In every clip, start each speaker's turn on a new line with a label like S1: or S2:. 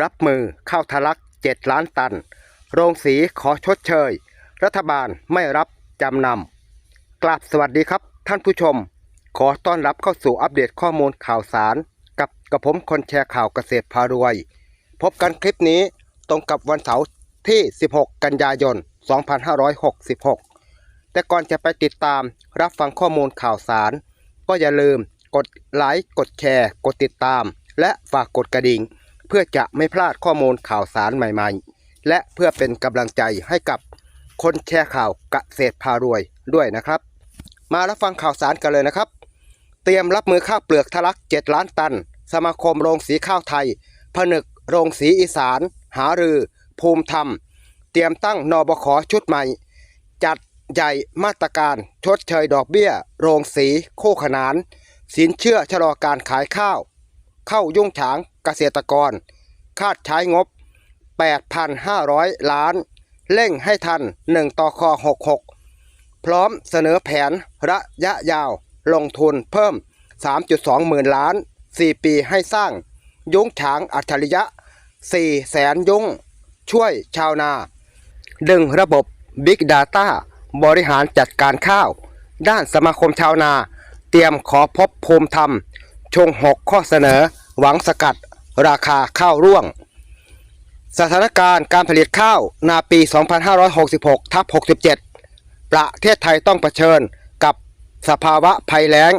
S1: รับมือข้าวทะลัก 7 ล้านตัน โรงสีขอชดเชย รัฐบาลไม่รับจำนำกราบสวัสดีครับท่านผู้ชม ขอต้อนรับเข้าสู่อัปเดตข้อมูลข่าวสาร กับกระผมคนแชร์ข่าวเกษตรพารวย พบกันคลิปนี้ตรงกับวันเสาร์ที่ 16 กันยายน 2566 แต่ก่อนจะไปติดตามรับฟังข้อมูลข่าวสาร ก็อย่าลืมกดไลค์กดแชร์ กดติดตาม และฝากกดกระดิ่ง พื่อจะไม่พลาดข้อมูลข่าวสารใหม่ๆ และเพื่อเป็นกำลังใจให้กับคนแชร์ข่าวกเกษตรพารวยด้วยนะครับ มารับฟังข่าวสารกันเลยนะครับ เตรียมรับมือข้าวเปลือกทะลัก 7 ล้านตัน สมาคมโรงสีข้าวไทย ผนึกโรงสีอีสาน หารือ ภูมิธรรม เตรียมตั้งนบขชุดใหม่ จัดใหญ่มาตรการชดเชยดอกเบี้ย โรงสี โคขนาน สินเชื่อชะลอการขายข้าว เข้ายุ่งฉางเกษตรกร คาดใช้งบ 8,500 ล้าน เร่งให้ทัน 1ต่อคอ66 พร้อมเสนอแผนระยะยาว ลงทุนเพิ่ม 3.2 หมื่นล้าน 4 ปีให้สร้าง ยุ้งฉางอัจฉริยะ 4 แสนยุ้ง ช่วยชาวนา ดึงระบบ Big Data บริหารจัดการข้าว ด้านสมาคมชาวนา เตรียมขอพบภูมิธรรม ชง 6 ข้อเสนอ หวังสกัดราคาข้าวร่วง สถานการณ์การผลิตข้าวนาปี 2566ทับ67 ประเทศไทยต้องเผชิญกับสภาวะภัยแล้ง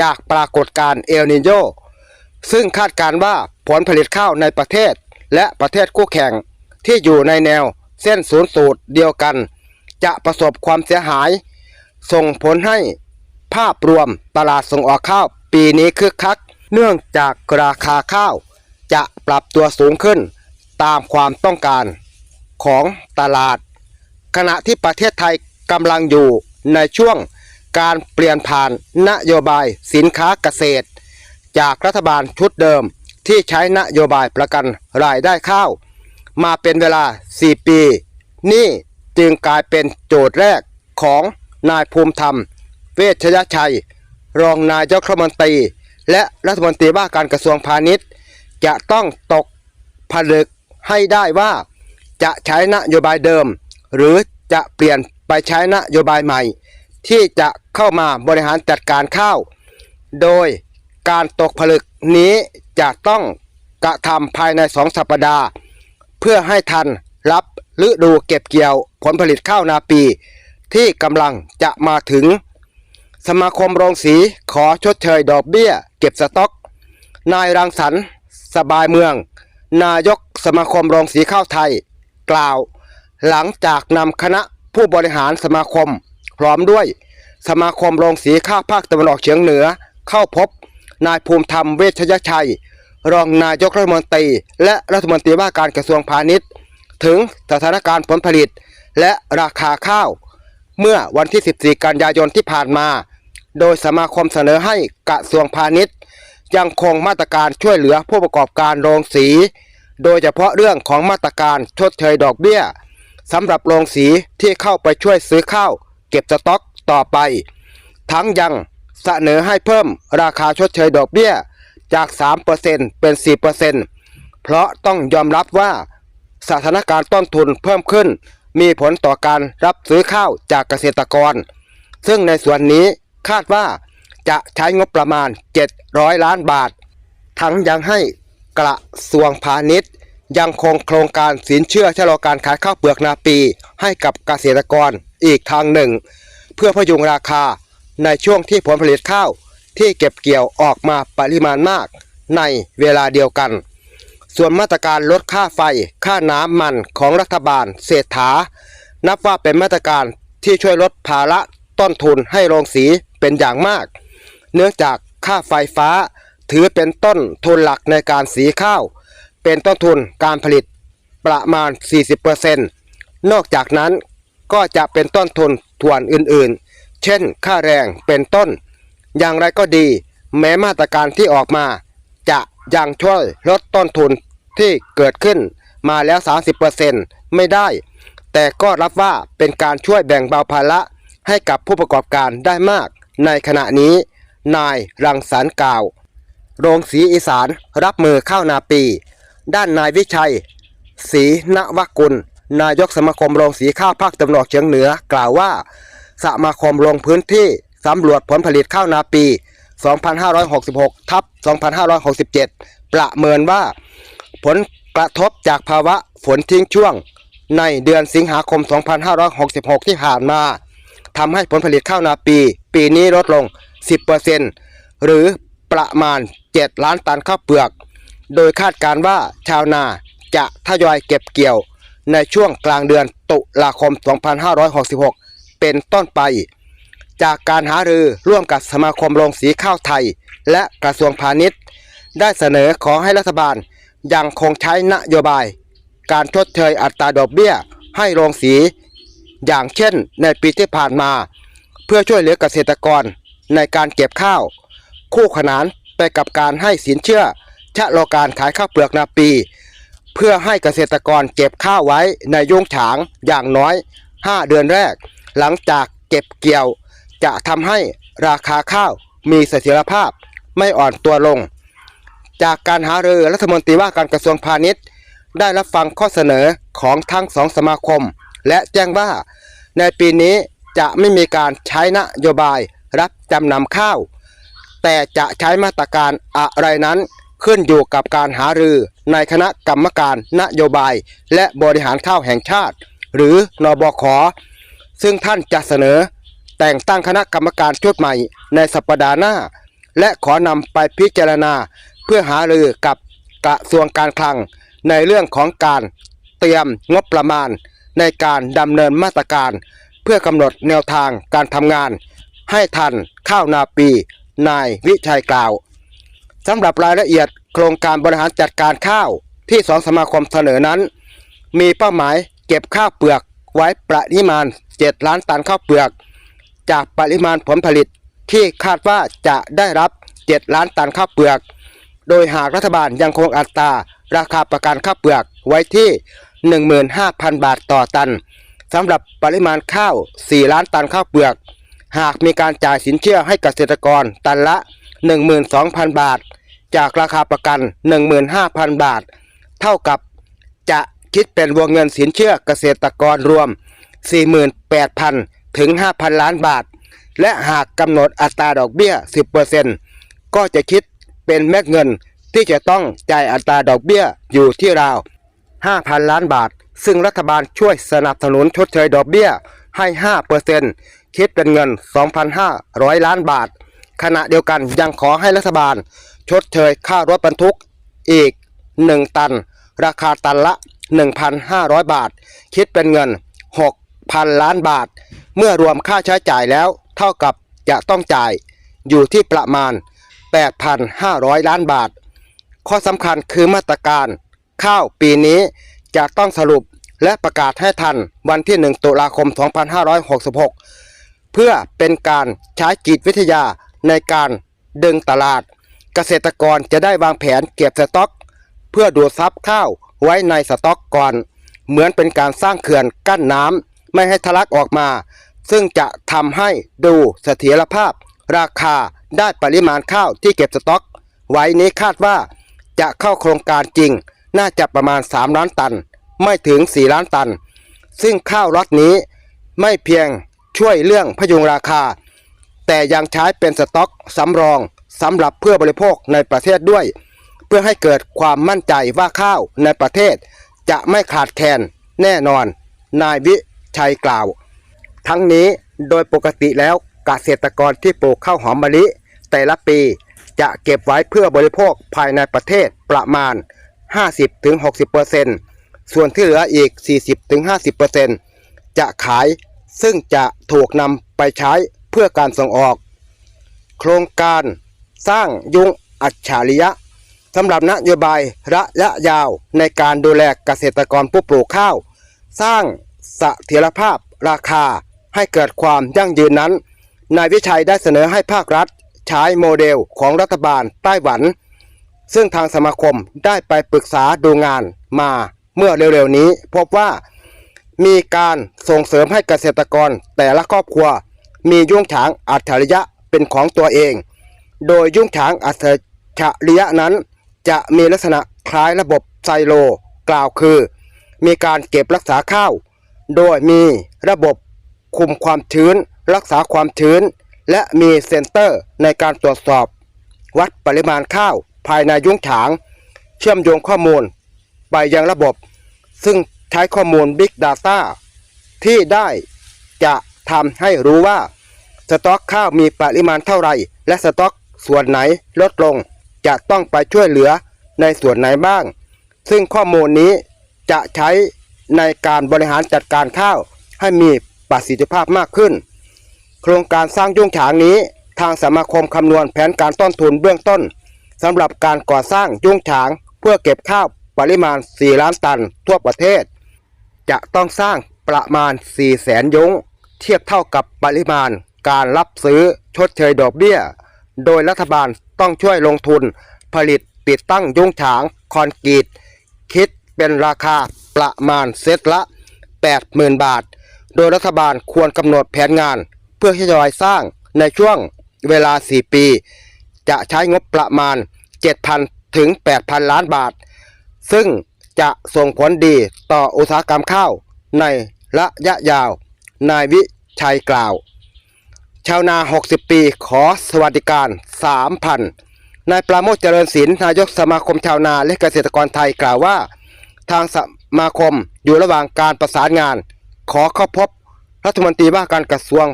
S1: จากปรากฏการณ์เอลนิโยซึ่งคาดการณ์ว่าผลผลิตข้าวในประเทศ และประเทศคู่แข่งที่อยู่ในแนวเส้นศูนย์สูตรเดียวกัน จะประสบความเสียหาย ส่งผลให้ภาพรวมตลาดส่งออกข้าว ปีนี้คึกคัก เนื่องจากราคาข้าว จะปรับตัวสูงขึ้นตามความต้องการของตลาด ขณะที่ประเทศไทยกำลังอยู่ในช่วงการเปลี่ยนผ่านนโยบายสินค้าเกษตร จากรัฐบาลชุดเดิมที่ใช้นโยบายประกันรายได้ข้าว มาเป็นเวลา 4 ปี นี่จึงกลายเป็นโจทย์แรกของนายภูมิธรรม เวชยชัย รองนายกรัฐมนตรี และรัฐมนตรีว่าการกระทรวงพาณิชย์ จะต้องตกผลึกให้ได้ว่า จะใช้นโยบายเดิม หรือจะเปลี่ยนไปใช้นโยบายใหม่ ที่จะเข้ามาบริหารจัดการข้าว โดยการตกผลึกนี้จะต้องกระทำภายในสองสัปดาห์ เพื่อให้ทันรับฤดูเก็บเกี่ยวผลผลิตข้าวนาปี ที่กำลังจะมาถึง สมาคมโรงสีขอชดเชยดอกเบี้ย เก็บสต็อก นายรังสรรค์สบายเมือง นายกสมาคมโรงสีข้าวไทย กล่าว หลังจากนำคณะผู้บริหารสมาคม พร้อมด้วยสมาคมโรงสีข้าวภาคตะวันออกเฉียงเหนือ เข้าพบ นายภูมิธรรมเวชยชัย รองนายกรัฐมนตรี และรัฐมนตรีว่าการกระทรวงพาณิชย์ ถึงสถานการณ์ผลผลิต และราคาข้าว เมื่อวันที่ 14 กันยายนที่ผ่านมา โดยสมาคมเสนอให้กระทรวงพาณิชย์ ยังคงมาตรการช่วยเหลือผู้ประกอบการโรงสี โดยเฉพาะเรื่องของมาตรการชดเชยดอกเบี้ยสำหรับโรงสีที่เข้าไปช่วยซื้อข้าว เก็บสต็อกต่อไป ทั้งยังเสนอให้เพิ่มราคาชดเชยดอกเบี้ยจาก 3%เป็น 4%เพราะต้องยอมรับว่า สถานการณ์ต้นทุนเพิ่มขึ้น มีผลต่อการรับซื้อข้าวจากเกษตรกร ซึ่งในส่วนนี้ คาดว่าจะใช้งบประมาณ 700 ล้านบาท ทั้งยังให้กระทรวงพาณิชย์ ยังคงโครงการสินเชื่อชะลอการขายข้าวเปลือกนาปี ให้กับเกษตรกรอีกทางหนึ่ง เพื่อพยุงราคาในช่วงที่ผลผลิตข้าวที่เก็บเกี่ยวออกมาปริมาณมากในเวลาเดียวกัน ส่วนมาตรการลดค่าไฟ ค่าน้ำมันของรัฐบาลเศรษฐา นับว่าเป็นมาตรการที่ช่วยลดภาระต้นทุนให้โรงสี เป็นอย่างมาก เนื่องจากค่าไฟฟ้าถือเป็นต้นทุนหลักในการสีข้าว เป็นต้นทุนการผลิตประมาณ 40%นอกจากนั้นก็จะเป็นต้นทุนส่วนอื่นๆ เช่น ค่าแรงเป็นต้น อย่างไรก็ดี แม้มาตรการที่ออกมา จะยังช่วยลดต้นทุนที่เกิดขึ้นมาแล้ว 30%ไม่ได้ แต่ก็รับว่าเป็นการช่วยแบ่งเบาภาระให้กับผู้ประกอบการได้มาก ในขณะนี้ นายรังสรรค์กล่าว โรงสีอีสานรับมือข้าวนาปี ด้านนายวิชัยศรีนวกุล นายกสมาคมโรงสีข้าวภาคตะวันออกเฉียงเหนือกล่าวว่า สมาคมลงพื้นที่สำรวจผลผลิตข้าวนาปี 2566 ทับ 2567 ประเมินว่า ผลกระทบจากภาวะฝนทิ้งช่วง ในเดือนสิงหาคม 2566 ที่ผ่านมา ทำให้ผลผลิตข้าวนาปี ปีนี้ลดลง 10%หรือประมาณ 7 ล้านตันข้าวเปลือก โดยคาดการว่าชาวนาจะทยอยเก็บเกี่ยวในช่วงกลางเดือนตุลาคม 2566 เป็นต้นไป จากการหารือร่วมกับสมาคมโรงสีข้าวไทย และกระทรวงพาณิชย์ ได้เสนอขอให้รัฐบาลยังคงใช้นโยบาย การชดเชยอัตราดอกเบี้ยให้โรงสี อย่างเช่น ในปีที่ผ่านมา เพื่อช่วยเหลือเกษตรกรในการเก็บข้าว คู่ขนานไปกับการให้สินเชื่อ ชะลอการขายข้าวเปลือกนาปี เพื่อให้เกษตรกรเก็บข้าวไว้ในยุ้งฉางอย่างน้อย 5 เดือนแรก หลังจากเก็บเกี่ยว จะทำให้ราคาข้าวมีเสถียรภาพไม่อ่อนตัวลง จากการหารือรัฐมนตรีว่าการกระทรวงพาณิชย์ ได้รับฟังข้อเสนอของทั้งสองสมาคม และแจ้งว่า ในปีนี้จะไม่มีการใช้นโยบายรับจำนำข้าว แต่จะใช้มาตรการอะไรนั้นขึ้นอยู่กับการหารือในคณะกรรมการนโยบาย และบริหารข้าวแห่งชาติ หรือนบขซึ่งท่านจะเสนอ แต่งตั้งคณะกรรมการชุดใหม่ในสัปดาห์หน้า และขอนำไปพิจารณาเพื่อหารือกับกระทรวงการคลัง ในเรื่องของการเตรียมงบประมาณ ในการดำเนินมาตรการ เพื่อกำหนดแนวทางการทำงาน ให้ทันข้าวนาปี นายวิชัยกล่าวสำหรับรายละเอียดโครงการบริหารจัดการข้าวที่สองสมาคมเสนอนั้น มีเป้าหมายเก็บข้าวเปลือกไว้ประมาณ 7 ล้านตันข้าวเปลือก จากปริมาณผลผลิตที่คาดว่าจะได้รับ 7 ล้านตันข้าวเปลือก โดยหากรัฐบาลยังคงอัตราราคาประกันข้าวเปลือกไว้ที่ 15,000 บาทต่อตันสำหรับปริมาณข้าว 4 ล้านตันข้าวเปลือก หากมีการจ่ายสินเชื่อให้เกษตรกรตันละ 12,000 บาท จากราคาประกัน 15,000 บาท เท่ากับจะคิดเป็นวงเงินสินเชื่อเกษตรกรรวม 48,000 ถึง 5,000 ล้านบาท และหากกำหนดอัตราดอกเบี้ย 10%ก็จะคิดเป็นเม็ดเงินที่จะต้องจ่ายอัตราดอกเบี้ยอยู่ที่ราว 5,000 ล้านบาท ซึ่งรัฐบาลช่วยสนับสนุนชดเชยดอกเบี้ยให้ 5%คิดเป็นเงิน 2,500 ล้านบาท ขณะเดียวกันยังขอให้รัฐบาล ชดเชยค่ารถบรรทุกอีก 1 ตัน ราคาตันละ 1,500 บาท คิดเป็นเงิน 6,000 ล้านบาท เมื่อรวมค่าใช้จ่ายแล้วเท่ากับจะต้องจ่ายอยู่ที่ประมาณ 8,500 ล้านบาท ข้อสำคัญคือมาตรการ ข้าวปีนี้จะต้องสรุปและประกาศให้ทันวันที่ 1 ตุลาคม 2566 เพื่อเป็นการใช้จิตวิทยาในการดึงตลาด เกษตรกรจะได้วางแผนเก็บสต็อก เพื่อดูดซับข้าวไว้ในสต็อกก่อน เหมือนเป็นการสร้างเขื่อนกั้นน้ำไม่ให้ทะลักออกมา ซึ่งจะทำให้ดูเสถียรภาพ ราคาได้ปริมาณข้าวที่เก็บสต็อก ไว้นี้คาดว่าจะเข้าโครงการจริง น่าจะประมาณ 3 ล้านตัน ไม่ถึง 4 ล้านตัน ซึ่งข้าวล็อตนี้ไม่เพียงช่วยเรื่องพยุงราคา แต่ยังใช้เป็นสต็อกสำรองสำหรับเพื่อบริโภคในประเทศด้วย เพื่อให้เกิดความมั่นใจว่าข้าวในประเทศ จะไม่ขาดแคลนแน่นอน นายวิชัยกล่าว ทั้งนี้โดยปกติแล้วเกษตรกรที่ปลูกข้าวหอมมะลิ แต่ละปีจะเก็บไว้เพื่อบริโภคภายในประเทศประมาณ 50-60%ส่วนที่เหลืออีก 40-50%จะขายซึ่งจะถูกนำไปใช้เพื่อการส่งออก โครงการสร้างยุงอัจฉริยะสำหรับนโยบายระยะยาวในการดูแลเกษตรกรผู้ปลูกข้าว สร้างเสถียรภาพราคาให้เกิดความยั่งยืนนั้น นายวิชัยได้เสนอให้ภาครัฐ ใช้โมเดลของรัฐบาลไต้หวัน ซึ่งทางสมาคมได้ไปปรึกษาดูงานมาเมื่อเร็วๆนี้ พบว่ามีการส่งเสริมให้เกษตรกรแต่ละครอบครัว มียุ้งฉางอัจฉริยะเป็นของตัวเอง โดยยุ้งฉางอัจฉริยะนั้น จะมีลักษณะคล้ายระบบไซโล กล่าวคือ มีการเก็บรักษาข้าว โดยมีระบบคุมความชื้น รักษาความชื้น และมีเซ็นเตอร์ในการตรวจสอบ วัดปริมาณข้าว ภายในยุ้งฉาง เชื่อมโยงข้อมูล ไปยังระบบ ซึ่งใช้ข้อมูล Big Data ที่ได้จะทำให้รู้ว่า สต็อกข้าวมีปริมาณเท่าไร และสต็อกส่วนไหนลดลง จะต้องไปช่วยเหลือในส่วนไหนบ้าง ซึ่งข้อมูลนี้จะใช้ในการบริหารจัดการข้าวให้มีประสิทธิภาพมากขึ้น โครงการสร้างยุ้งฉางนี้ ทางสมาคมคำนวณแผนการต้นทุนเบื้องต้น สำหรับการก่อสร้างยุ้งฉางเพื่อเก็บข้าวปริมาณ 4 ล้านตันทั่วประเทศ จะต้องสร้างประมาณ 4 แสนยุ้งเทียบเท่ากับปริมาณการรับซื้อชดเชยดอกเบี้ย โดยรัฐบาลต้องช่วยลงทุนผลิตติดตั้งยุ้งฉางคอนกรีต คิดเป็นราคาประมาณเซตละ 80,000 บาท โดยรัฐบาลควรกำหนดแผนงาน เพื่อทยอยสร้างในช่วงเวลา 4 ปี จะใช้งบประมาณ 7,000 ถึง 8,000 ล้านบาท ซึ่งจะส่งผลดีต่ออุตสาหกรรมข้าวในระยะยาว นายวิชัยกล่าว ชาวนา 60 ปีขอสวัสดิการ 3,000 นายปราโมทเจริญศิลป์นายกสมาคมชาวนาและเกษตรกรไทยกล่าวว่า ทางสมาคมอยู่ระหว่างการประสานงาน ขอเข้าพบรัฐมนตรีว่าการกระทรวง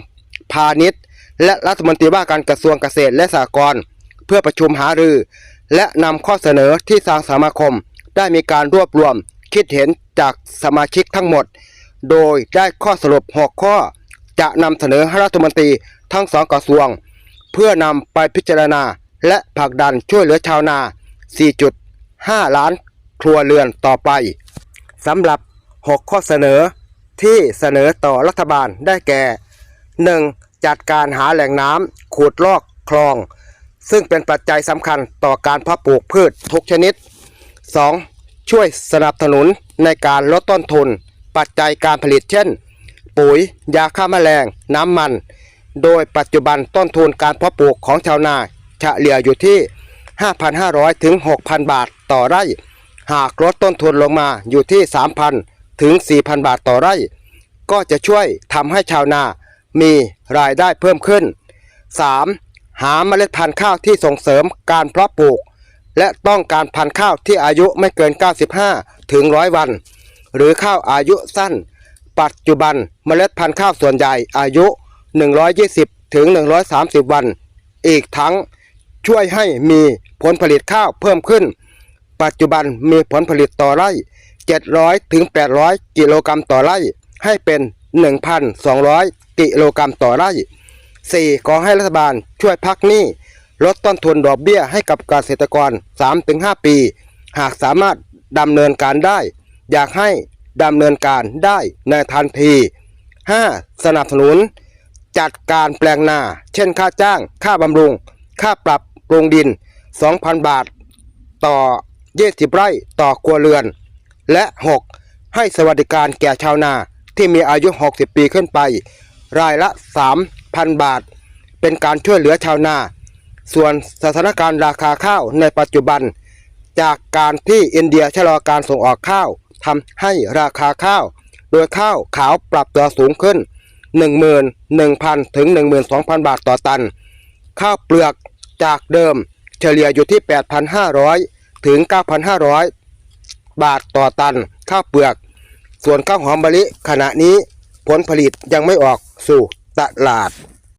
S1: พาณิชย์ และรัฐมนตรีว่าการกระทรวงเกษตรและสหกรณ์ พื่อประชุมหารือ และนำข้อเสนอที่ทางสมาคม ได้มีการรวบรวมคิดเห็นจากสมาชิกทั้งหมด โดยได้ข้อสรุป 6 ข้อ จะนำเสนอให้รัฐมนตรีทั้งสองกระทรวง เพื่อนำไปพิจารณา และผลักดันช่วยเหลือชาวนา 4.5 ล้านครัวเรือนต่อไปสำหรับ 6 ข้อเสนอที่เสนอต่อรัฐบาลได้แก่ 1. จัดการหาแหล่งน้ำขูดลอกคลอง ซึ่งเป็นปัจจัยสำคัญต่อการเพาะปลูกพืชทุกชนิด 2. ช่วยสนับสนุนในการลดต้นทุน ปัจจัยการผลิตเช่น ปุ๋ย ยาฆ่าแมลง น้ำมัน โดยปัจจุบันต้นทุนการเพาะปลูกของชาวนาเฉลี่ยอยู่ที่ 5,500 ถึง 6,000 บาทต่อไร่ หากลดต้นทุนลงมาอยู่ที่ 3,000 ถึง 4,000 บาทต่อไร่ ก็จะช่วยทำให้ชาวนามีรายได้เพิ่มขึ้น 3. หาเมล็ดพันธุ์ข้าวที่ส่งเสริมการเพาะปลูก และต้องการพันธุ์ข้าวที่อายุไม่เกิน 95 ถึง 100 วัน หรือข้าวอายุสั้น ปัจจุบันเมล็ดพันธุ์ข้าวส่วนใหญ่อายุ 120 ถึง 130 วัน อีกทั้งช่วยให้มีผลผลิตข้าวเพิ่มขึ้น ปัจจุบันมีผลผลิตต่อไร่ 700 ถึง 800 กิโลกรัมต่อไร่ ให้เป็น 1,200 กิโลกรัมต่อไร่ 4. ขอให้รัฐบาลช่วยพักหนี้ ลดต้นทุนดอกเบี้ยให้กับเกษตรกร 3-5 ปี หากสามารถดำเนินการได้ อยากให้ดำเนินการได้ในทันที 5. สนับสนุน จัดการแปลงนา เช่นค่าจ้าง ค่าบำรุง ค่าปรับปรุงดิน 2,000 บาท ต่อ 20 ไร่ต่อครัวเรือน และ 6. ให้สวัสดิการแก่ชาวนาที่มีอายุ 60 ปีขึ้นไป รายละ 3,000 บาท เป็นการช่วยเหลือชาวนา ส่วนสถานการณ์ราคาข้าวในปัจจุบัน จากการที่อินเดียชะลอการส่งออกข้าวทำให้ราคาข้าว โดยข้าวขาวปรับตัวสูงขึ้น 11,000 ถึง 12,000 บาทต่อตัน ข้าวเปลือกจากเดิมเฉลี่ยอยู่ที่ 8,500 ถึง 9,500 บาทต่อตัน ข้าวเปลือก ส่วนข้าวหอมมะลิขณะนี้ผลผลิตยังไม่ออกสู่ ตลาด